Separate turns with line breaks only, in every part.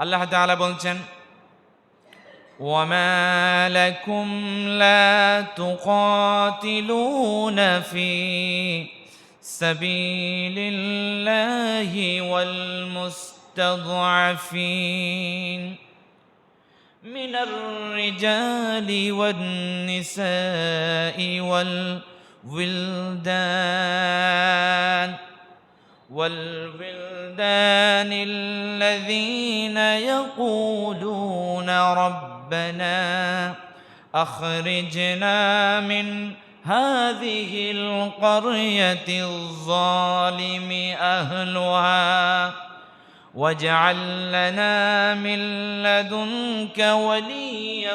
আল্লাহ তাআলা বলছেন وما لكم لا تقاتلون في سبيل الله والمستضعفين من الرجال والنساء والولدان والولدان الذين يقولون ربنا أخرجنا من هذه القرية الظالم أهلها واجعل لنا من لدنك وليا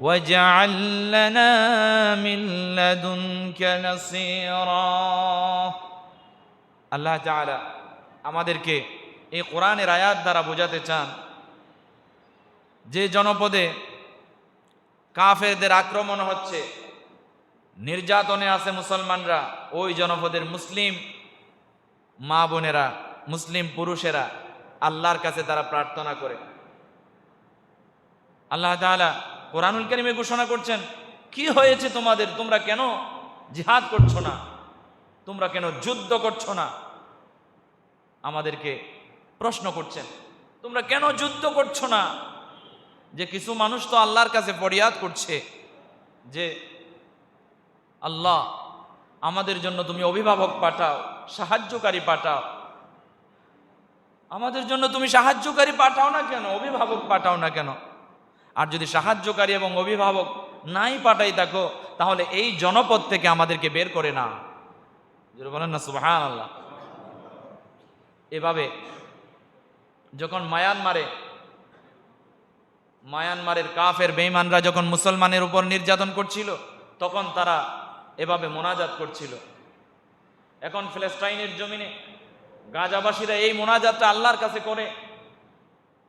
واجعل لنا من لدنك نصيرا আল্লাহ তাআলা আমাদেরকে এই কোরআনের আয়াত দ্বারা বোঝাতে চান যে জনপদে কাফেরদের আক্রমণ হচ্ছে, নির্যাতনে আছে মুসলমানরা, ওই জনপদের মুসলিম মা বোনেরা, মুসলিম পুরুষেরা আল্লাহর কাছে তারা প্রার্থনা করে। আল্লাহ তাআলা কোরআনুল কারিমে ঘোষণা করছেন, কি হয়েছে তোমাদের? তোমরা কেন জিহাদ করছ না? তোমরা কেন যুদ্ধ করছ না? আমাদেরকে প্রশ্ন করছেন। তোমরা কেন যুদ্ধ করছ না? যে কিছু মানুষ তো আল্লাহর কাছে ফরিয়াদ করছে যে, আল্লাহ, আমাদের জন্য তুমি অভিভাবক পাঠাও, সাহায্যকারী পাঠাও। আমাদের জন্য তুমি সাহায্যকারী পাঠাও না কেন? অভিভাবক পাঠাও না কেন? আর যদি সাহায্যকারী এবং অভিভাবক নাই পাঠাই থাকো, তাহলে এই জনপদ থেকে আমাদেরকে বের করে না বলেন না সুবাহান আল্লাহ এভাবে যখন মায়ানমারে, মায়ানমারের কাফের বেঈমানরা যখন মুসলমানের উপর নির্যাতন করছিল, তখন তারা এভাবে মোনাজাত করছিল। এখন ফিলিস্তাইনের জমিনে গাজাবাসীরা এই মোনাজাতটা আল্লাহর কাছে করে।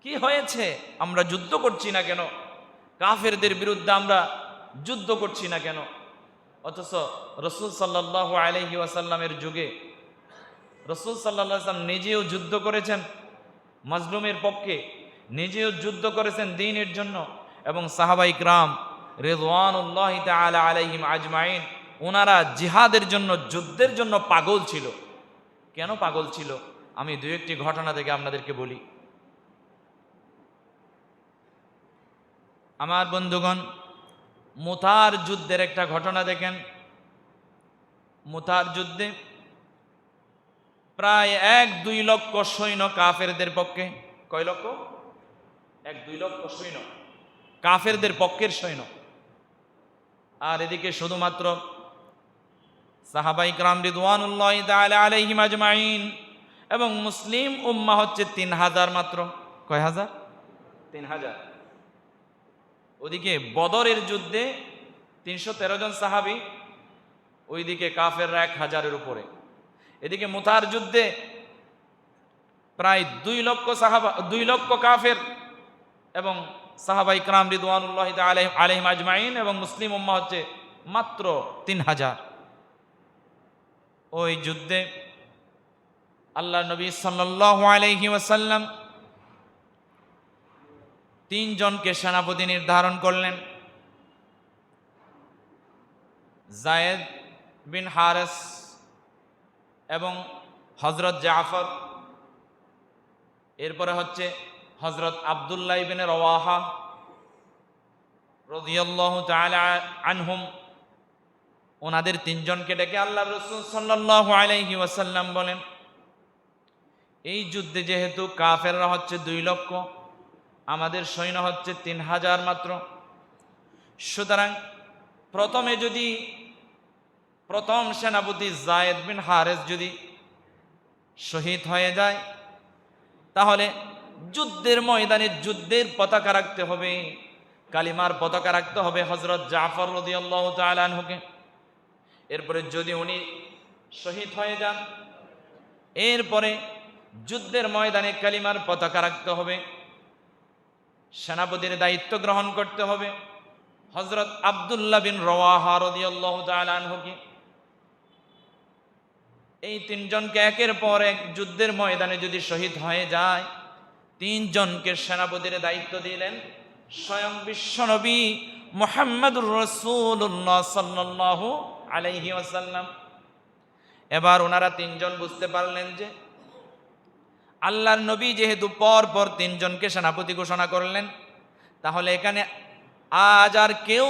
কি হয়েছে? আমরা যুদ্ধ করছি না কেন? কাফেরদের বিরুদ্ধে আমরা যুদ্ধ করছি না কেন? অথচ রসুল সাল্লাহ আলহি ওয়াসাল্লামের যুগে, রসুল সাল্লাহ নিজেও যুদ্ধ করেছেন মাজলুমের পক্ষে, নিজেও যুদ্ধ করেছেন দিনের জন্য এবং সাহাবাই ক্রাম রেজওয়ানুল্লাহ তালা আলাইহিম আজমাইন ওনারা জিহাদের জন্য, যুদ্ধের জন্য পাগল ছিল। কেন পাগল ছিল? আমি দু একটি ঘটনা থেকে আপনাদেরকে বলি। আমার বন্ধুগণ মুথার যুদ্ধের একটা ঘটনা দেখেন। মুথার যুদ্ধে প্রায় এক দুই লক্ষ সৈন্য কাফেরদের পক্ষে। কয় লক্ষ? এক দুই লক্ষ সৈন্য। কাফেরদের পক্ষের সৈন্য। আর এদিকে শুধুমাত্র সাহাবাই ক্রাম রিদওয়ানুল্লাহ তাআলা আজমাইন এবং মুসলিম উম্মা হচ্ছে তিন হাজার মাত্র। কয় হাজার? তিন হাজার। ওদিকে বদরের যুদ্ধে তিনশো তেরো জন সাহাবি, ওইদিকে কাফেররা এক হাজারের উপরে। এদিকে মুতার যুদ্ধে প্রায় দুই লক্ষ সাহাবা, দুই লক্ষ কাফের এবং সাহাবাই ইকরাম রিদওয়ানুল্লাহ আলহিম আজমাইন এবং মুসলিম উম্মা হচ্ছে মাত্র তিন হাজার। ওই যুদ্ধে আল্লাহ নবী সাল্লাহ আলহি ওয়াসাল্লাম তিনজনকে সেনাপতি নির্ধারণ করলেন। জায়েদ বিন হারেস এবং হজরত জাফর। এরপরে হচ্ছে হজরত আবদুল্লাহ বিন রওয়াহা রদিয়াল্লাহ আনহুম। ওনাদের তিনজনকে ডেকে আল্লাহ রসুল সাল্লাহ আলাইহি ওয়াসাল্লাম বলেন, এই যুদ্ধে যেহেতু কাফেররা হচ্ছে দুই লক্ষ আমাদের সৈন্য হচ্ছে তিন হাজার মাত্র। সুতরাং প্রথমে যদি প্রথম সেনাপতি জায়েদ বিন হারেস যদি শহীদ হয়ে যায়, তাহলে যুদ্ধের ময়দানে যুদ্ধের পতাকা রাখতে হবে, কালিমার পতাকা রাখতে হবে হজরত জাফর রদিয়াল্লাহ তালানহুকে এরপরে যদি উনি শহীদ হয়ে যান, এরপরে যুদ্ধের ময়দানে কালিমার পতাকা রাখতে হবে। সেনাপতির দায়িত্ব গ্রহণ করতে হবে। হজরত আবদুল্লাহ বিন রওয়াহা রদিয়াল্লাহ তালানহুকে এই তিনজনকে একের পর এক যুদ্ধের ময়দানে যদি শহীদ হয়ে যায়, তিনজনকে সেনাপতির দায়িত্ব দিলেন স্বয়ং বিশ্বনবী মোহাম্মদুর রসুল্লাহ সাল্লাহ আলাইহি এবার ওনারা তিনজন বুঝতে পারলেন যে আল্লাহর নবী যেহেতু পর পর তিনজনকে সেনাপতি ঘোষণা করলেন, তাহলে এখানে আজ আর কেউ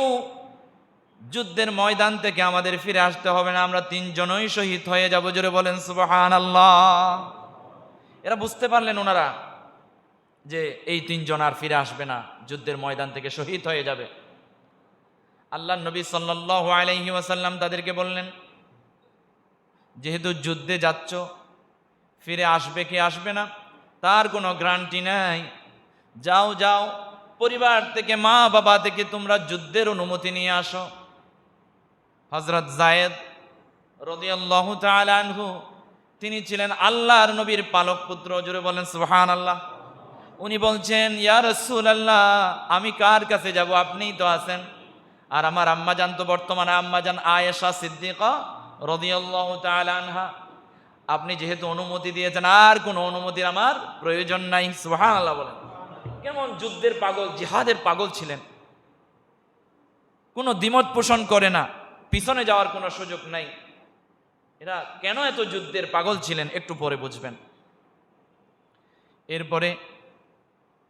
যুদ্ধের ময়দান থেকে আমাদের ফিরে আসতে হবে না, আমরা তিনজনই শহীদ হয়ে যাব। জোরে বলেন সুবহান আল্লাহ এরা বুঝতে পারলেন ওনারা যে এই তিনজন আর ফিরে আসবে না, যুদ্ধের ময়দান থেকে শহীদ হয়ে যাবে। আল্লাহ নবী সাল্লাহ ওয়াসাল্লাম তাদেরকে বললেন, যেহেতু যুদ্ধে যাচ্ছ ফিরে আসবে কি আসবে না? তার কোনো গ্রান্টি নাই। যাও যাও, পরিবার থেকে, মা বাবা থেকে তোমরা যুদ্ধের অনুমতি নিয়ে আসো। হজরত জায়েদ রদিয়াল্লাহ আনহু, তিনি ছিলেন আল্লাহর নবীর পালক পুত্র। জুড়ে বলেন সুহান আল্লাহ উনি বলছেন, ইয়া রসুল আল্লাহ আমি কার কাছে যাব? আপনিই তো আছেন। আর আমার আম্মাজান তো বর্তমানে আম্মাজান আয়েশা সিদ্দিকা রদিয়াল্লাহ আনহা। আপনি যেহেতু অনুমতি দিয়েছেন, আর কোনো অনুমতির আমার প্রয়োজন নাই। সুহান আল্লাহ বলেন। কেমন যুদ্ধের পাগল, জিহাদের পাগল ছিলেন। কোনো দ্বিমত পোষণ করে না। পিছনে যাওয়ার কোনো সুযোগ নাই। এরা কেন এত যুদ্ধের পাগল ছিলেন, একটু পরে বুঝবেন। এরপরে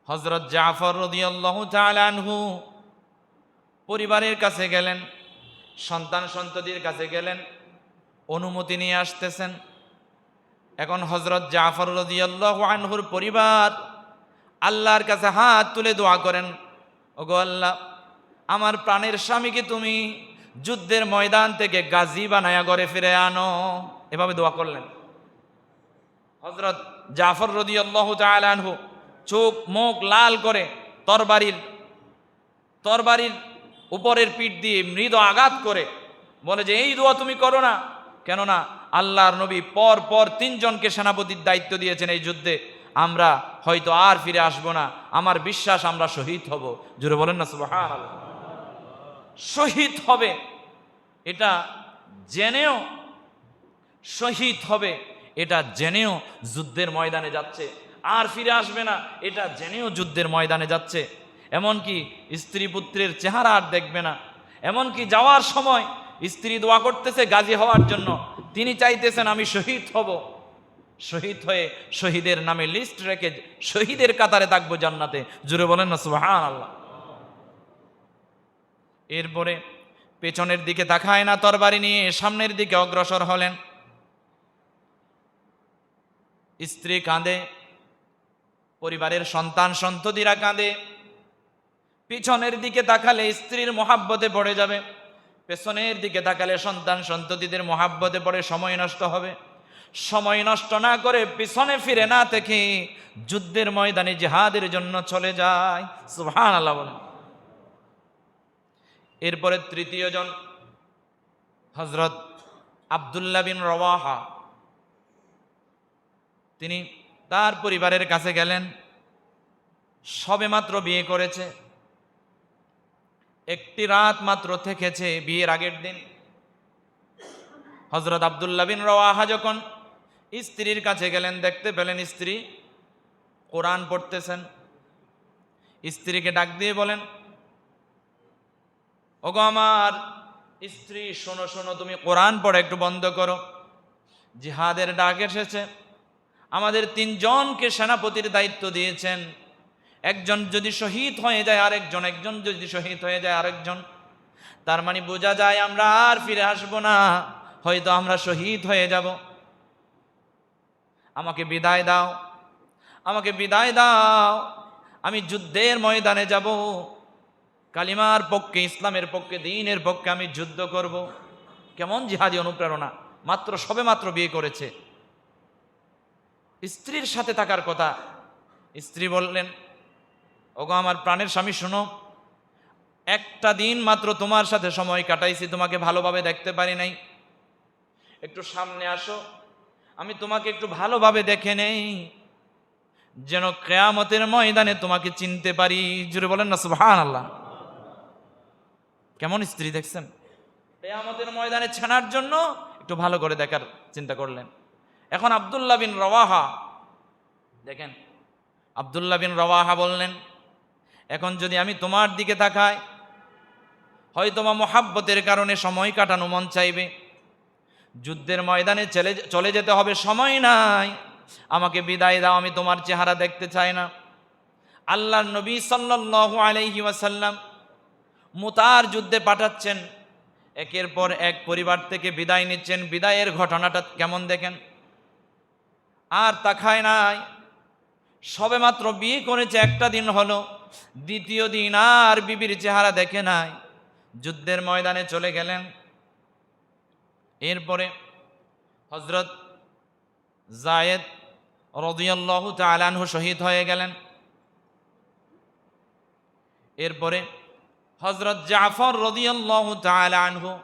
হজরত জাফর রদিয়াল্লাহ পরিবারের কাছে গেলেন, সন্তান সন্ততির কাছে গেলেন, অনুমতি নিয়ে আসতেছেন। এখন হজরত জাফর রদিয়াল্লাহ আনহুর পরিবার আল্লাহর কাছে হাত তুলে দোয়া করেন, ওগো আল্লাহ, আমার প্রাণের স্বামীকে তুমি যুদ্ধের ময়দান থেকে গাজী বানায়া ঘরে ফিরে আনো? এভাবে দোয়া করলেন। হজরত জাফর রদি আল্লাহ আনহু চোখ মুখ লাল করে তরবারির তরবারির উপরের পিঠ দিয়ে মৃদ আঘাত করে বলে যে, এই দোয়া তুমি করো না কেননা আল্লাহর নবী পর পর তিনজনকে সেনাপতির দায়িত্ব দিয়েছেন এই যুদ্ধে। আমরা হয়তো আর ফিরে আসব না। আমার বিশ্বাস আমরা শহীদ হব। জুড়ে বলেন না শহীদ হবে। এটা জেনেও শহীদ হবে। এটা জেনেও যুদ্ধের ময়দানে যাচ্ছে। আর ফিরে আসবে না। এটা জেনেও যুদ্ধের ময়দানে যাচ্ছে। এমনকি স্ত্রী পুত্রের চেহারা আর দেখবে না। এমনকি যাওয়ার সময় স্ত্রী দোয়া করতেছে গাজী হওয়ার জন্য। তিনি চাইতেছেন আমি শহীদ হব। শহীদ হয়ে শহীদের নামে লিস্ট রেখে শহীদের কাতারে থাকব জান্নাতে। জুড়ে বলেন না সুহান আল্লাহ এরপরে পেছনের দিকে তাকায় না তরবারি নিয়ে, সামনের দিকে অগ্রসর হলেন। স্ত্রী কাঁদে, পরিবারের সন্তান সন্ততিরা কাঁদে। পিছনের দিকে তাকালে স্ত্রীর মহাব্বতে পড়ে যাবে। পেছনের দিকে তাকালে সন্তান সন্ততিদের মহাব্বতে পড়ে সময় নষ্ট হবে। সময় নষ্ট না করে পিছনে ফিরে না থেকে যুদ্ধের ময়দানে জেহাদের জন্য চলে যায়। সুহান আল্লাহ বলেন। এরপরে তৃতীয় জন হজরত আবদুল্লা বিন রওয়াহা। তিনি তার পরিবারের কাছে গেলেন। সবে মাত্র বিয়ে করেছে। একটি রাত মাত্র থেকেছে বিয়ের আগের দিন। হজরত আবদুল্লাহ বিন রওয়াহা যখন স্ত্রীর কাছে গেলেন, দেখতে পেলেন স্ত্রী কোরআন পড়তেছেন। স্ত্রীকে ডাক দিয়ে বলেন, ওগো আমার স্ত্রী, শোনো শোনো, তুমি কোরআন পড়ে একটু বন্ধ করো। জিহাদের ডাক এসেছে। আমাদের তিনজনকে সেনাপতির দায়িত্ব দিয়েছেন। একজন যদি শহীদ হয়ে যায় আরেকজন, একজন যদি শহীদ হয়ে যায় আরেকজন, তার মানে বোঝা যায় আমরা আর ফিরে আসব না, হয়তো আমরা শহীদ হয়ে যাব। আমাকে বিদায় দাও, আমাকে বিদায় দাও, আমি যুদ্ধের ময়দানে যাব, কালিমার পক্ষে, ইসলামের পক্ষে, দিনের পক্ষে আমি যুদ্ধ করব। কেমন জিহাদি অনুপ্রেরণা, মাত্র সবে মাত্র বিয়ে করেছে। স্ত্রীর সাথে থাকার কথা, স্ত্রী বললেন ওগো, আমার প্রাণের স্বামী, শোনো। একটা দিন মাত্র তোমার সাথে সময় কাটাইছি, তোমাকে ভালোভাবে দেখতে পারি নাই। একটু সামনে আসো, আমি তোমাকে একটু ভালোভাবে দেখে নেই। যেন কেয়ামতের ময়দানে তোমাকে চিনতে পারি। জুড়ে বলেন না সুহান আল্লাহ কেমন স্ত্রী দেখছেন? কেয়ামতের ময়দানে ছানার জন্য একটু ভালো করে দেখার চিন্তা করলেন। এখন আবদুল্লাহ বিন রওয়াহা, দেখেন, আবদুল্লাহ বিন রওয়াহা বললেন এখন যদি আমি তোমার দিকে তাকাই, হয়তো বা মোহাব্বতের কারণে সময় কাটানো মন চাইবে। যুদ্ধের ময়দানে চলে চলে যেতে হবে, সময় নাই। আমাকে বিদায় দাও, আমি তোমার চেহারা দেখতে চাই না। আল্লাহর নবী সাল্লাল্লাহু আলাইহি ওয়াসাল্লাম মুতার যুদ্ধে পাঠাচ্ছেন। একের পর এক পরিবার থেকে বিদায় নিচ্ছেন। বিদায়ের ঘটনাটা কেমন দেখেন? আর তাকায় নাই। সবেমাত্র বিয়ে করেছে, একটা দিন হলো। দ্বিতীয় দিন আর বিবির চেহারা দেখে নাই। যুদ্ধের ময়দানে চলে গেলেন। এরপরে হজরত জায়েদ রদিয়াল্লাহু তালানহু শহীদ হয়ে গেলেন। এরপরে হজরত জাফর রদিয়াল্লাহু তালানহু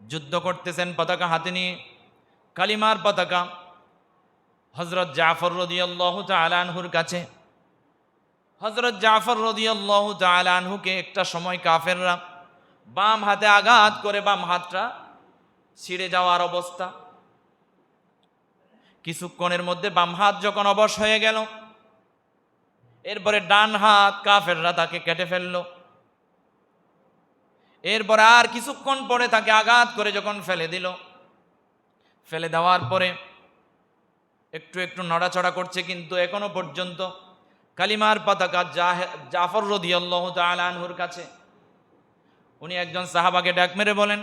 যুদ্ধ করতেছেন পতাকা হাতে নিয়ে, কালিমার পতাকা। হজরত জাফর রদিয়াল্লাহু তালানহুর কাছে হজরত জাফর রদিয়াল্লাহু তালানহুকে একটা সময় কাফেররা বাম হাতে আঘাত করে বাম হাতটা ছিঁড়ে যাওয়ার অবস্থা। কিছুক্ষণের মধ্যে বাম হাত যখন অবশ হয়ে গেল, এরপরে ডান হাত কাফেররা তাকে কেটে ফেলল। এরপরে আর কিছুক্ষণ পরে তাকে আঘাত করে যখন ফেলে দিল। ফেলে দেওয়ার পরে একটু একটু নড়াচড়া করছে, কিন্তু এখনও পর্যন্ত কালিমার পতাকা জাফর রদিয়াল্লাহ তালানহুর কাছে। উনি একজন সাহাবাকে ডাক মেরে বলেন,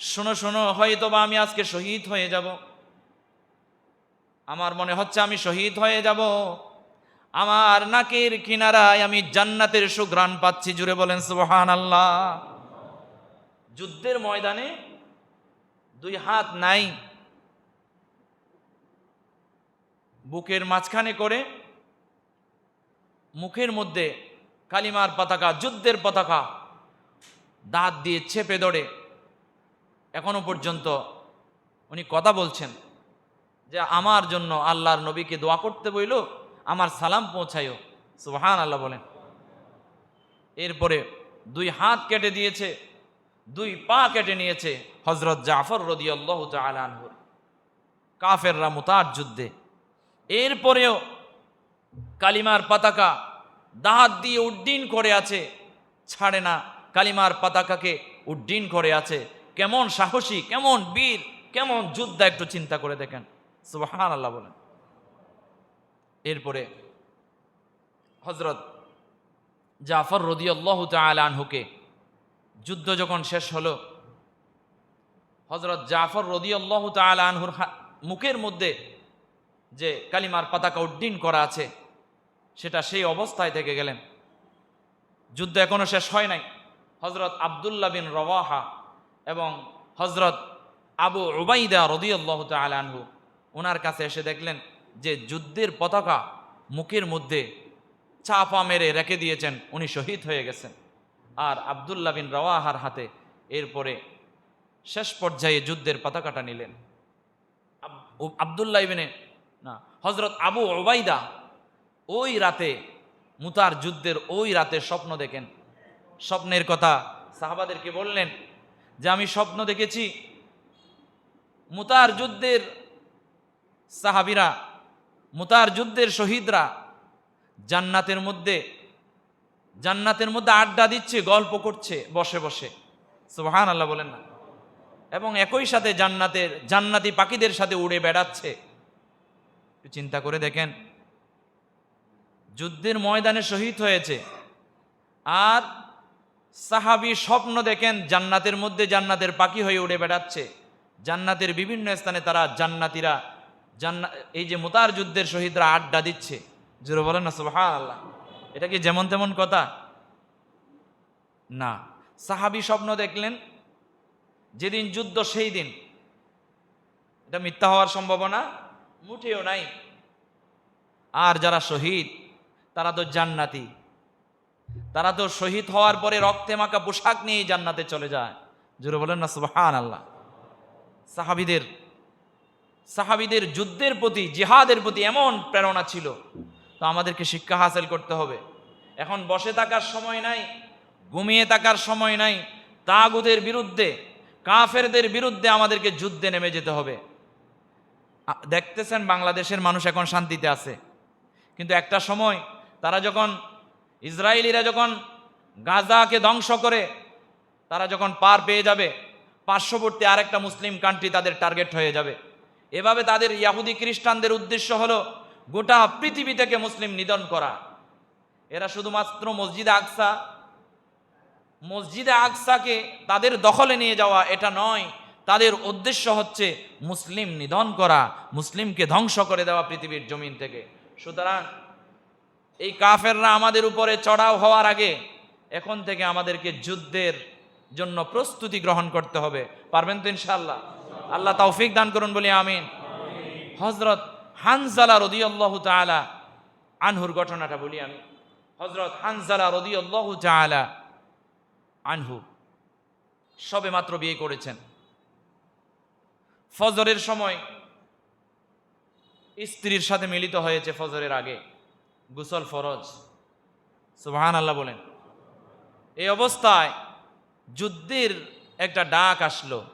শোনো শোনো হয়তো বা আমি আজকে শহীদ হয়ে যাব। আমার মনে হচ্ছে আমি শহীদ হয়ে যাব। আমার নাকের কিনারায় আমি জান্নাতের সুগ্রাণ পাচ্ছি। জুড়ে বলেন সুবহান আল্লাহ যুদ্ধের ময়দানে দুই হাত নাই। বুকের মাঝখানে করে মুখের মধ্যে কালিমার পতাকা, যুদ্ধের পতাকা দাঁত দিয়ে চেপে ধরে। এখনও পর্যন্ত উনি কথা বলছেন যে, আমার জন্য আল্লাহর নবীকে দোয়া করতে বইল, আমার সালাম পৌঁছায়ও। সুবহান আল্লাহ বলেন। এরপরে দুই হাত কেটে দিয়েছে, দুই পা কেটে নিয়েছে হজরত জাফর রদিয়াল্লাহ তালানহুর কাফেররা মুতার যুদ্ধে। এরপরেও কালিমার পতাকা দাহাত দিয়ে উড্ডিন করে আছে। ছাড়ে না, কালিমার পতাকাকে উড্ডিন করে আছে। কেমন সাহসী, কেমন বীর, কেমন যোদ্ধা একটু চিন্তা করে দেখেন। সুবাহান আল্লাহ বলেন। এরপরে হজরত জাফর রদিয়াল্লাহ আনহুকে যুদ্ধ যখন শেষ হলো হজরত জাফর রদিয়াল্লাহ হা- মুখের মধ্যে যে কালিমার পতাকা উড্ডিন করা আছে, সেটা সেই অবস্থায় থেকে গেলেন। যুদ্ধ এখনও শেষ হয় নাই। হজরত আবদুল্লাহ বিন রওয়াহা এবং হজরত আবু উবাইদা রদিয়াল্লাহ আনহু ওনার কাছে এসে দেখলেন যে যুদ্ধের পতাকা মুখের মধ্যে চাপা মেরে রেখে দিয়েছেন, উনি শহীদ হয়ে গেছেন। আর আবদুল্লাহ বিন রওয়াহার হাতে এরপরে শেষ পর্যায়ে যুদ্ধের পতাকাটা নিলেন। আব- আবদুল্লাহ ইবিনে হজরত আবু ওবাইদা ওই রাতে, মুতার যুদ্ধের ওই রাতে স্বপ্ন দেখেন। স্বপ্নের কথা সাহাবাদেরকে বললেন যে, আমি স্বপ্ন দেখেছি, মুতার যুদ্ধের সাহাবিরা, মুতার যুদ্ধের শহীদরা জান্নাতের মধ্যে জান্নাতের মধ্যে আড্ডা দিচ্ছে, গল্প করছে, বসে বসে। সুবহান আল্লাহ বলেন না। এবং একই সাথে জান্নাতের, জান্নাতি পাখিদের সাথে উড়ে বেড়াচ্ছে। চিন্তা করে দেখেন। যুদ্ধের ময়দানে শহীদ হয়েছে। আর সাহাবি স্বপ্ন দেখেন জান্নাতের মধ্যে জান্নাতের পাখি হয়ে উড়ে বেড়াচ্ছে। জান্নাতের বিভিন্ন স্থানে তারা জান্নাতিরা জান্না, এই যে মুতার যুদ্ধের শহীদরা আড্ডা দিচ্ছে। জোরে বলেন না সুবহান আল্লাহ এটা কি যেমন তেমন কথা? না। সাহাবি স্বপ্ন দেখলেন যেদিন যুদ্ধ সেই দিন। এটা মিথ্যা হওয়ার সম্ভাবনা। মুঠেও নাই। আর যারা শহীদ, তারা তো জান্নাতি। তারা তো শহীদ হওয়ার পরে রক্তে মাখা পোশাক নিয়েই জান্নাতে চলে যায়। জোরে বলেন না সুবহান আল্লাহ সাহাবিদের সাহাবিদের যুদ্ধের প্রতি, জিহাদের প্রতি এমন প্রেরণা ছিল। তো আমাদেরকে শিক্ষা হাসিল করতে হবে। এখন বসে থাকার সময় নাই, ঘুমিয়ে থাকার সময় নাই তাগুদের বিরুদ্ধে, কাফেরদের বিরুদ্ধে আমাদেরকে যুদ্ধে নেমে যেতে হবে। দেখতেছেন বাংলাদেশের মানুষ এখন শান্তিতে আছে। কিন্তু একটা সময় তারা যখন ইসরায়েলিরা যখন গাজাকে ধ্বংস করে, তারা যখন পার পেয়ে যাবে, পার্শ্ববর্তী আরেকটা মুসলিম কান্ট্রি তাদের টার্গেট হয়ে যাবে। এভাবে তাদের ইয়াহুদি খ্রিস্টানদের উদ্দেশ্য হলো গোটা পৃথিবী থেকে মুসলিম নিধন করা। এরা শুধুমাত্র মসজিদে আকসা, মসজিদে আকসাকে তাদের দখলে নিয়ে যাওয়া এটা নয় তাদের উদ্দেশ্য হচ্ছে মুসলিম নিধন করা, মুসলিমকে ধ্বংস করে দেওয়া পৃথিবীর জমিন থেকে। সুতরাং এই কাফেররা আমাদের উপরে চড়াও হওয়ার আগে এখন থেকে আমাদেরকে যুদ্ধের জন্য প্রস্তুতি গ্রহণ করতে হবে। পারবেন তো ইনশাল্লাহ আল্লাহ তৌফিক দান করুন বলি আমিন। হজরত হানজালা রদিয়াল্লাহু তাআলা আনহুর ঘটনাটা বলি আমি। হজরত হানজালা রদিয়াল্লাহু তাআলা আনহু সবে মাত্র বিয়ে করেছেন। ফজরের সময় স্ত্রীর সাথে মিলিত হয়েছে ফজরের আগে। গুসল ফরজ। সুবহান আল্লাহ বলেন। এই অবস্থায় যুদ্ধের একটা ডাক আসলো,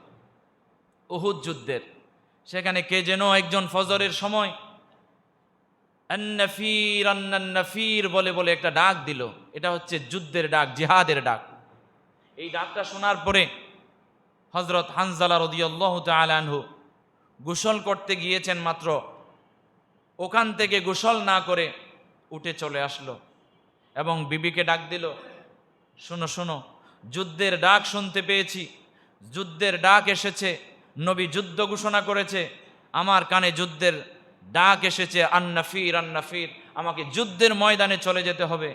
উহুদ যুদ্ধের। সেখানে কে যেন একজন ফজরের সময় আন্নাফির আন্নাফির বলে বলে একটা ডাক দিল। এটা হচ্ছে যুদ্ধের ডাক, জিহাদের ডাক। এই ডাকটা শোনার পরে হজরত হানজালা রদিয়াল্লাহ তালানহু গোসল করতে গিয়েছেন মাত্র। ওখান থেকে গোসল না করে উঠে চলে আসলো এবং বিবিকে ডাক দিল, শোনো শোনো, যুদ্ধের ডাক শুনতে পেয়েছি। যুদ্ধের ডাক এসেছে, নবী যুদ্ধ ঘোষণা করেছে, আমার কানে যুদ্ধের ডাক এসেছে, আন্নাফির আন্নাফির, আমাকে যুদ্ধের ময়দানে চলে যেতে হবে।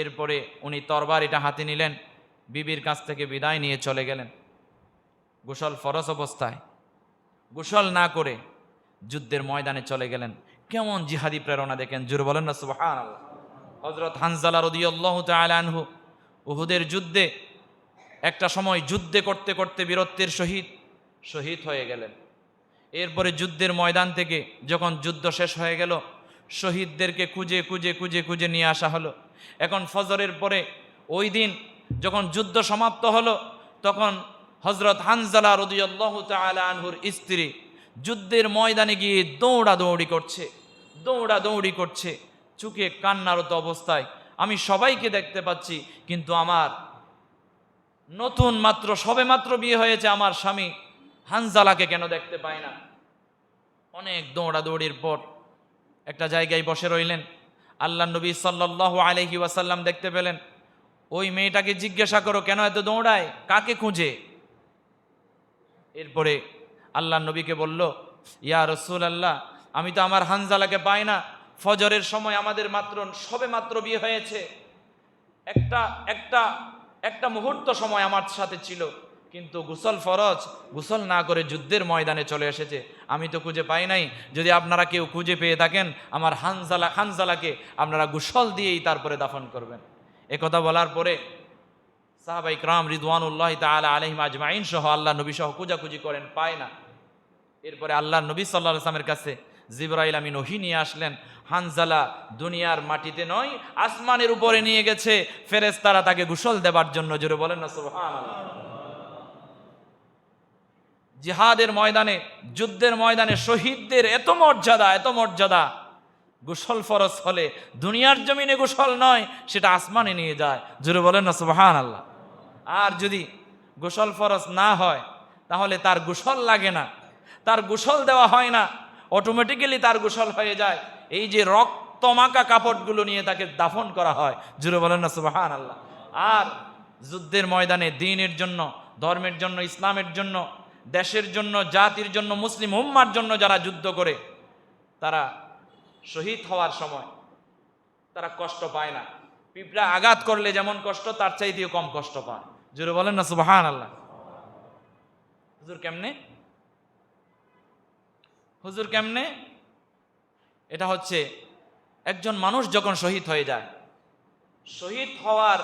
এরপরে উনি তরবারিটা হাতে নিলেন, বিবির কাছ থেকে বিদায় নিয়ে চলে গেলেন। গোসল ফরস অবস্থায়। গোসল না করে যুদ্ধের ময়দানে চলে গেলেন। কেমন জিহাদি প্রেরণা দেখেন, জোর বলেন না সুবাহান হজরত হানজালা রদিয়াল্লাহ তালানহু উহুদের যুদ্ধে, একটা সময় যুদ্ধে করতে করতে বীরত্বের শহীদ শহীদ হয়ে গেলেন। এরপরে যুদ্ধের ময়দান থেকে যখন যুদ্ধ শেষ হয়ে গেল, শহীদদেরকে খুঁজে খুঁজে খুঁজে খুঁজে নিয়ে আসা হলো। এখন ফজরের পরে ওই দিন যখন যুদ্ধ সমাপ্ত হলো, তখন হজরত হানজালা রদিয়াল্লাহ আনহুর স্ত্রী যুদ্ধের ময়দানে গিয়ে দৌড়া দৌড়ি করছে দৌড়া দৌড়ি করছে চুকে কান্নারত অবস্থায়। আমি সবাইকে দেখতে পাচ্ছি, কিন্তু আমার নতুন মাত্র সবে মাত্র বিয়ে হয়েছে আমার স্বামী হানজালাকে কেন দেখতে পাই না? অনেক দৌড়াদৌড়ির পর একটা জায়গায় বসে রইলেন। আল্লাহ নবী সাল্লাহ আলহি ওয়াসাল্লাম দেখতে পেলেন, ওই মেয়েটাকে জিজ্ঞাসা করো কেন এত দৌড়ায়? কাকে খুঁজে? এরপরে আল্লাহ নবীকে বলল, ইয়া রসুল আল্লাহ আমি তো আমার হানজালাকে পাই না। ফজরের সময় আমাদের মাত্র, সবে মাত্র বিয়ে হয়েছে। একটা একটা একটা মুহূর্ত সময় আমার সাথে ছিল। কিন্তু গুসল ফরজ, গুসল না করে যুদ্ধের ময়দানে চলে এসেছে। আমি তো খুঁজে পাই নাই। যদি আপনারা কেউ খুঁজে পেয়ে থাকেন, আমার হানজালা, হানজালাকে আপনারা গুসল দিয়েই তারপরে দাফন করবেন। এ কথা বলার পরে সাহাবাই ক্রাম রিদওয়ানুল্লাহ তালা আলহিম আজমাইন সহ আল্লাহ নবী সহ খুঁজাখুঁজি করেন, পায় না। এরপরে আল্লাহ নবী সাল্লাহ আসলামের কাছে জিবরাইল আমিন ওহি নিয়ে আসলেন। হানজালা দুনিয়ার মাটিতে নয়, আসমানের উপরে নিয়ে গেছে। ফেরেস তারা তাকে গুসল দেবার জন্য জোরে বলেন না, সুবহানাল্লাহ। জিহাদের ময়দানে, যুদ্ধের ময়দানে শহীদদের এত মর্যাদা এত মর্যাদা। গোসল ফরজ হলে দুনিয়ার জমিনে গোসল নয়, সেটা আসমানে নিয়ে যায়। জোরে বলেন না সুবহান আল্লাহ আর যদি গোসল ফরজ না হয়, তাহলে তার গোসল লাগে না। তার গোসল দেওয়া হয় না। অটোমেটিক্যালি তার গোসল হয়ে যায়। এই যে রক্তমাকা কাপড়গুলো নিয়ে তাকে দাফন করা হয়। জুড়ে বলেন না সুবাহান আল্লাহ আর যুদ্ধের ময়দানে দিনের জন্য, ধর্মের জন্য, ইসলামের জন্য, দেশের জন্য, জাতির জন্য, মুসলিম উম্মার জন্য যারা যুদ্ধ করে, তারা শহীদ হওয়ার সময় তারা কষ্ট পায় না। পিঁপড়া আঘাত করলে যেমন কষ্ট, তার চাইতেও কম কষ্ট পায়। জুড়ে বলেন না সুবাহান আল্লাহ হুজুর কেমনে? হুজুর কেমনে? এটা হচ্ছে, একজন মানুষ যখন শহীদ হয়ে যায়, শহীদ হওয়ার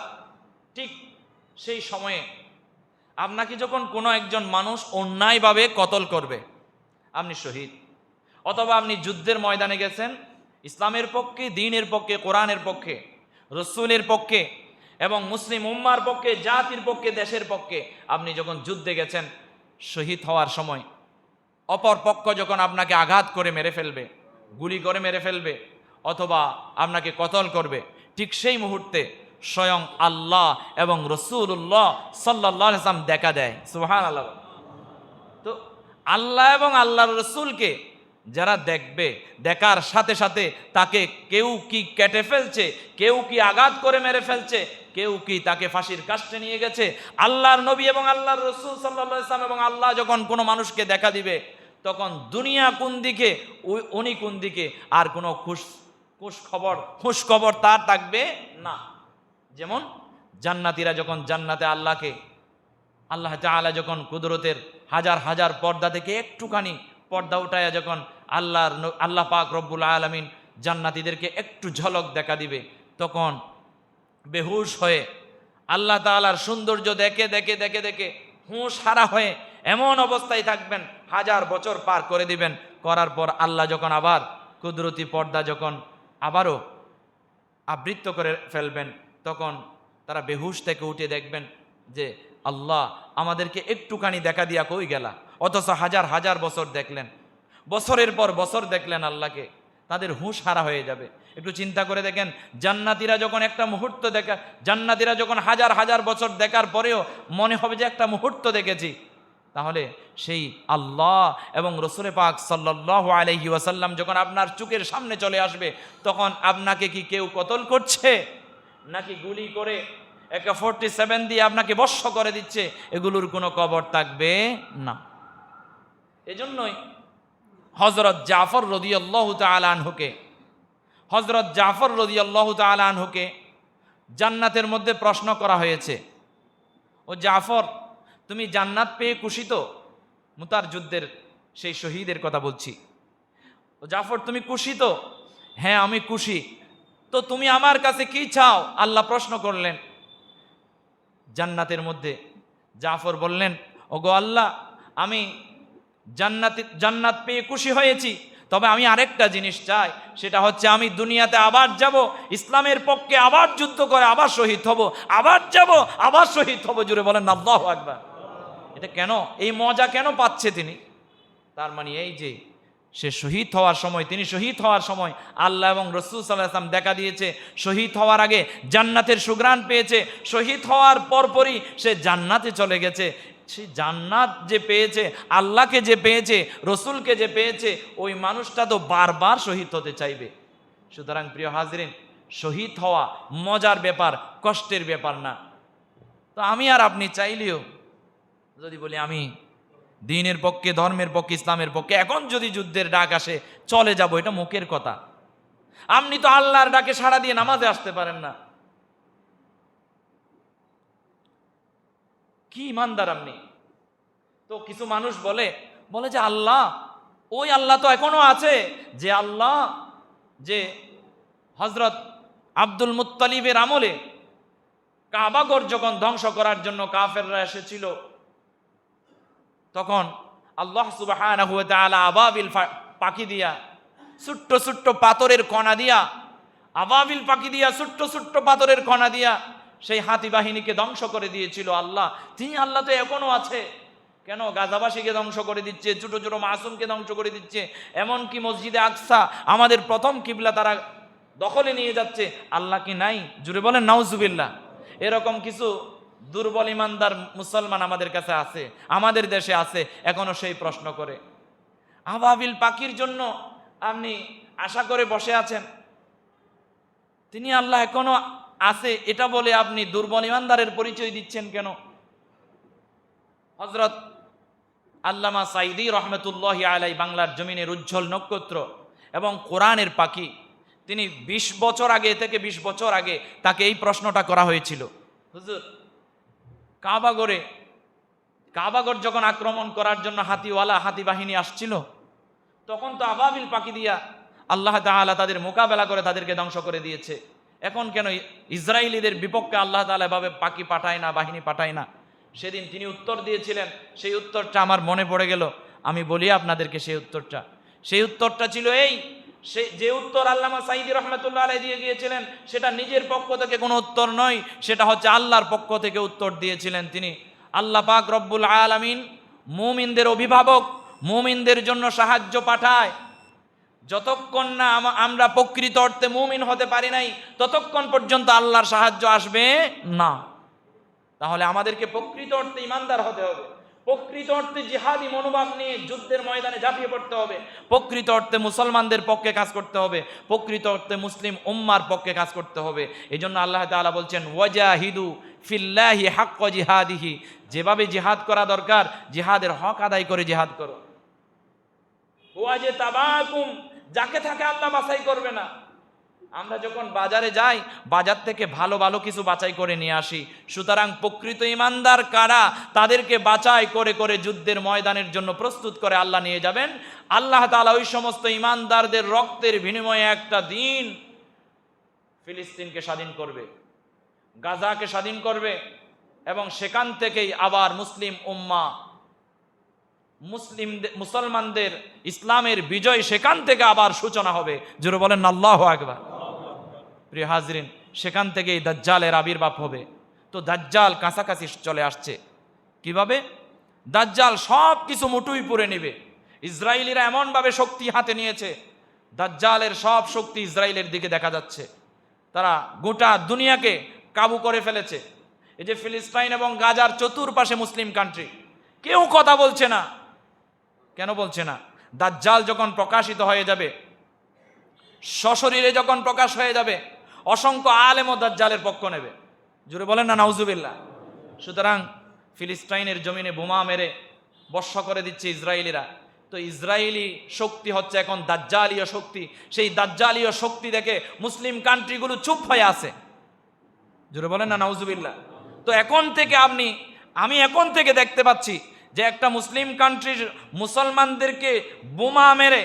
ঠিক সেই সময়ে আপনাকে যখন কোনো একজন মানুষ অন্যায়ভাবে কতল করবে, আপনি শহীদ। অথবা আপনি যুদ্ধের ময়দানে গেছেন, ইসলামের পক্ষে, দিনের পক্ষে, কোরআনের পক্ষে, রসুলের পক্ষে এবং মুসলিম উম্মার পক্ষে, জাতির পক্ষে, দেশের পক্ষে আপনি যখন যুদ্ধে গেছেন, শহীদ হওয়ার সময়, অপর পক্ষ যখন আপনাকে আঘাত করে মেরে ফেলবে, গুলি করে মেরে ফেলবে, অথবা আপনাকে কতল করবে, ঠিক সেই মুহূর্তে স্বয়ং আল্লাহ এবং রসুল্লাহ সাল্লাহ ইসলাম দেখা দেয়। সুহান আল্লাহ তো আল্লাহ এবং আল্লাহর রসুলকে যারা দেখবে, দেখার সাথে সাথে তাকে কেউ কি কেটে ফেলছে, কেউ কি আঘাত করে মেরে ফেলছে, কেউ কি তাকে ফাঁসির কাস্টে নিয়ে গেছে। আল্লাহর নবী এবং আল্লাহর রসুল সাল্লাহ ইসলাম এবং আল্লাহ যখন কোনো মানুষকে দেখা দিবে, তখন দুনিয়া কোন দিকে উনি কোন দিকে, আর কোনো খুশ খুশ খবর খুশ খবর তার থাকবে না। যেমন জান্নাতিরা যখন জান্নাতে আল্লাহকে, আল্লাহ তাআলা যখন কুদরতের হাজার হাজার পর্দা থেকে একটুখানি পর্দা উঠায়া যখন আল্লাহর আল্লাহ পাক রব্বুল আলমিন জান্নাতীদেরকে একটু ঝলক দেখা দিবে, তখন বেহুশ হয়ে আল্লাহ তাআলার সৌন্দর্য দেখে দেখে দেখে দেখে হুঁশ হারা হয়ে এমন অবস্থায় থাকবেন, হাজার বছর পার করে দিবেন। করার পর আল্লাহ যখন আবার কুদরতি পর্দা যখন আবারও আবৃত্ত করে ফেলবেন, তখন তারা বেহুশ থেকে উঠে দেখবেন যে, আল্লাহ আমাদেরকে একটুখানি দেখা দিয়া কই গেলা? অথচ হাজার হাজার বছর দেখলেন। বছরের পর বছর দেখলেন আল্লাহকে। তাদের হুঁশ হারা হয়ে যাবে। একটু চিন্তা করে দেখেন, জান্নাতিরা যখন একটা মুহূর্ত দেখা, জান্নাতিরা যখন হাজার হাজার বছর দেখার পরেও মনে হবে যে একটা মুহূর্ত দেখেছি, তাহলে সেই আল্লাহ এবং রসুলে পাক সাল্লাহ আলহি ওয়াসাল্লাম যখন আপনার চোখের সামনে চলে আসবে, তখন আপনাকে কি কেউ কতল করছে? নাকি গুলি করে একে ফোরটি সেভেন দিয়ে আপনাকে বর্ষ করে দিচ্ছে? এগুলোর কোনো কবর থাকবে না। এজন্যই হজরত জাফর রদিয়াল্লাহ তালানহুকে হজরত জাফর রদিয়াল্লাহ তালানহুকে জান্নাতের মধ্যে প্রশ্ন করা হয়েছে, ও জাফর, তুমি জান্নাত পেয়ে খুশি তো? মুতার যুদ্ধের সেই শহীদের কথা বলছি। ও জাফর, তুমি খুশি তো? হ্যাঁ আমি খুশি। তো তুমি আমার কাছে কি চাও? আল্লাহ প্রশ্ন করলেন। জান্নাতের মধ্যে জাফর বললেন ও গো আল্লাহ, আমি জান্নাতি, জান্নাত পেয়ে খুশি হয়েছি। তবে আমি আরেকটা জিনিস চাই, সেটা হচ্ছে আমি দুনিয়াতে আবার যাব, ইসলামের পক্ষে আবার যুদ্ধ করে আবার শহীদ হব, আবার যাব, আবার শহীদ হব। জুড়ে বলেন, আল্লাহ আকবার। এটা কেন? এই মজা কেন পাচ্ছে তিনি? তার মানে এই যে, সে শহীদ হওয়ার সময়, তিনি শহীদ হওয়ার সময় আল্লাহ এবং রসুল সাল্লাহাম দেখা দিয়েছে, শহীদ হওয়ার আগে জান্নাতের সুগ্রাণ পেয়েছে, শহীদ হওয়ার পরপরই সে জান্নাতে চলে গেছে। সে জান্নাত যে পেয়েছে, আল্লাহকে যে পেয়েছে, রসুলকে যে পেয়েছে, ওই মানুষটা তো বারবার শহীদ হতে চাইবে। সুতরাং প্রিয় হাজরিন, শহীদ হওয়া মজার ব্যাপার, কষ্টের ব্যাপার না। তো আমি আর আপনি চাইলেও, যদি বলি আমি, দিনের পক্ষে, ধর্মের পক্ষে, ইসলামের পক্ষে, এখন যদি যুদ্ধের ডাক আসে, চলে যাব, এটা মুখের কথা। আপনি তো আল্লাহর ডাকে সাড়া দিয়ে নামাজে আসতে পারেন না। কি ইমানদার আপনি? তো কিছু মানুষ বলে বলে যে আল্লাহ, ওই আল্লাহ তো এখনও আছে যে আল্লাহ, যে হজরত আব্দুল মুত্তালিবের আমলে কাবাগর যখন ধ্বংস করার জন্য কাফেররা এসেছিল, তখন আল্লাহ সুবাহ আবাবিল পাখি দিয়া, ছোট্ট ছোট্ট পাথরের কণা দিয়া, আবাবিল পাখি দিয়া ছোট্ট ছোট্ট পাথরের কণা দিয়া সেই হাতি বাহিনীকে ধ্বংস করে দিয়েছিল আল্লাহ। তিনি আল্লাহ তো এখনও আছে। কেন? গাজাবাসীকে ধ্বংস করে দিচ্ছে, ছোট ছোট মাসুমকে ধ্বংস করে দিচ্ছে, এমনকি মসজিদে আকসা, আমাদের প্রথম কিবলা তারা দখলে নিয়ে যাচ্ছে। আল্লাহ কি নাই? জুড়ে বলেন, নাউজুবিল্লাহ। এরকম কিছু দুর্বল ইমানদার মুসলমান আমাদের কাছে আছে, আমাদের দেশে আছে, এখনও সেই প্রশ্ন করে। আবাবিল পাখির জন্য আপনি আশা করে বসে আছেন। তিনি আল্লাহ এখনও আছে, এটা বলে আপনি দুর্বল ইমানদারের পরিচয় দিচ্ছেন কেন? হজরত আল্লামা সাইদি রহমতুল্লাহ আলাই বাংলার জমিনের উজ্জ্বল নক্ষত্র এবং কোরআনের পাখি, তিনি ২০ বছর আগে থেকে ২০ বছর আগে তাকে এই প্রশ্নটা করা হয়েছিল। হুজুর কাবাগরে কাবাগর যখন আক্রমণ করার জন্য হাতিওয়ালা হাতি বাহিনী আসছিল, তখন তো আবাবিল পাখি দিয়া আল্লাহ তাআলা তাদের মোকাবেলা করে তাদেরকে ধ্বংস করে দিয়েছে। এখন কেন ইসরায়েলিদের বিপক্ষে আল্লাহ তাআলা এভাবে পাখি পাঠায় না, বাহিনী পাঠায় না? সেদিন তিনি উত্তর দিয়েছিলেন, সেই উত্তরটা আমার মনে পড়ে গেল, আমি বলি আপনাদেরকে সেই উত্তরটা। সেই উত্তরটা ছিল এই, সে যে উত্তর আল্লামা সাইদি রহমতুল্লাহ আলাই দিয়ে গিয়েছিলেন, সেটা নিজের পক্ষ থেকে কোনো উত্তর নয়, সেটা হচ্ছে আল্লাহর পক্ষ থেকে উত্তর দিয়েছিলেন তিনি। আল্লাহ পাক রব্বুল আলামিন মুমিনদের অভিভাবক, মুমিনদের জন্য সাহায্য পাঠায়। যতক্ষণ না আমরা প্রকৃত অর্থে মুমিন হতে পারি নাই, ততক্ষণ পর্যন্ত আল্লাহর সাহায্য আসবে না। তাহলে আমাদেরকে প্রকৃত অর্থে ইমানদার হতে হবে। প্রকৃত অর্থে জিহাদি মনোভাব নিয়ে যুদ্ধের ময়দানে ঝাঁপিয়ে পড়তে হবে। প্রকৃত অর্থে মুসলমানদের পক্ষে কাজ করতে হবে। প্রকৃত অর্থে মুসলিম উম্মার পক্ষে কাজ করতে হবে। এই জন্য আল্লাহ তাআলা বলছেন, ওয়াজাহিদু ফিল্লাহি হাক্ক জিহাদিহি। যেভাবে জিহাদ করা দরকার, জিহাদের হক আদায় করে জিহাদ করো। যে তাবাকুম যাকে থাকে আল্লাহ বাছাই করবে না। আমরা যখন বাজারে যাই, বাজার থেকে ভালো ভালো কিছু বাছাই করে নিয়ে আসি। সুতরাং প্রকৃত ইমানদার কারা, তাদেরকে বাছাই করে করে যুদ্ধের ময়দানের জন্য প্রস্তুত করে আল্লাহ নিয়ে যাবেন। আল্লাহ তাআলা ওই সমস্ত ইমানদারদের রক্তের বিনিময়ে একটা দিন ফিলিস্তিনকে স্বাধীন করবে, গাজাকে স্বাধীন করবে এবং সেখান থেকেই আবার মুসলিম উম্মা মুসলিম মুসলমানদের ইসলামের বিজয় সেখান থেকে আবার সূচনা হবে। জোরে বলেন, আল্লাহ একবার প্রিয় হাজরিন, সেখান থেকেই দাজ্জালের আবির্ভাব হবে। তো দাজ্জাল কাছাকাছি চলে আসছে। কীভাবে? দাজ্জাল সব কিছু মুটুই পুরে নেবে। ইসরায়েলিরা এমনভাবে শক্তি হাতে নিয়েছে, দাজ্জালের সব শক্তি ইসরায়েলের দিকে দেখা যাচ্ছে। তারা গোটা দুনিয়াকে কাবু করে ফেলেছে। এই যে ফিলিস্তাইন এবং গাজার চতুর্পাশে মুসলিম কান্ট্রি কেউ কথা বলছে না। কেন বলছে না? দাজ্জাল যখন প্রকাশিত হয়ে যাবে, সশরীরে যখন প্রকাশ হয়ে যাবে, অসংখ্য আলেম ও দাজ্জালের পক্ষ নেবে। জুড়ে বলেন না, নাউজুবিল্লাহ। সুতরাং ফিলিস্তাইনের জমিনে বোমা মেরে বর্ষ করে দিচ্ছে ইসরায়েলিরা। তো ইসরায়েলি শক্তি হচ্ছে এখন দাজ্জালীয় শক্তি। সেই দাজ্জালীয় শক্তি দেখে মুসলিম কান্ট্রিগুলো চুপ হয়ে আছে। জোরে বলেন না, নাউজুবিল্লাহ। তো এখন থেকে আপনি, আমি এখন থেকে দেখতে পাচ্ছি যে একটা মুসলিম কান্ট্রির মুসলমানদেরকে বোমা মেরে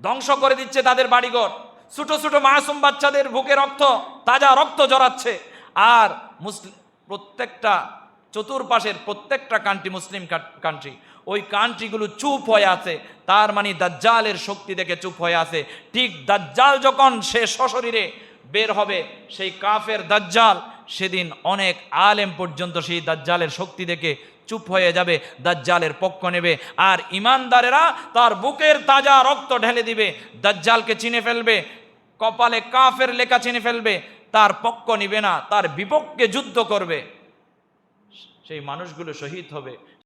ধ্বংস করে দিচ্ছে তাদের বাড়িঘর। ছোট ছোট মাসুম বাচ্চাদের বুকে রক্ত, তাজা রক্ত জড়াচ্ছে। আর মুসলিম প্রত্যেকটা চতুর্পাশের প্রত্যেকটা কান্ট্রি মুসলিম কান্ট্রি ওই কান্ট্রিগুলো চুপ হয়ে আছে। তার মানে দাজ্জালের শক্তি দেখে চুপ হয়ে আছে। ঠিক দাজ্জাল যখন সে সশরীরে বের হবে, সেই কাফের দাজ্জাল, সেদিন অনেক আলেম পর্যন্ত সেই দাজ্জালের শক্তি দেখে চুপ হয়ে যাবে, দাজ্জালের পক্ষ নেবে। আর ইমানদারেরা তার বুকের তাজা রক্ত ঢেলে দিবে, দাজ্জালকে চিনে ফেলবে, কপালে কাফের লেখা চিনে ফেলবে, তার পক্ষ নিবে না, তার বিপক্ষে যুদ্ধ করবে। সেই মানুষগুলো শহীদ হবে।